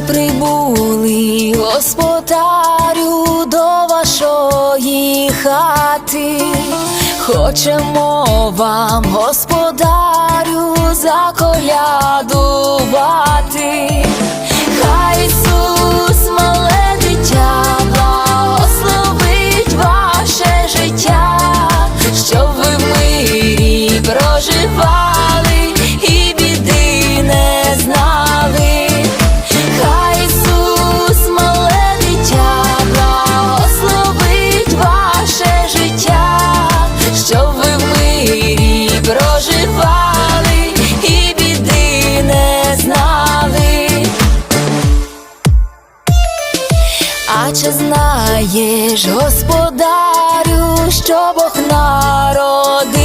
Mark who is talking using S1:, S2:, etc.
S1: прибули, господарю, до вашої хати. Хочемо вам, господарю, А чи знаєш, господарю, що Бог народ?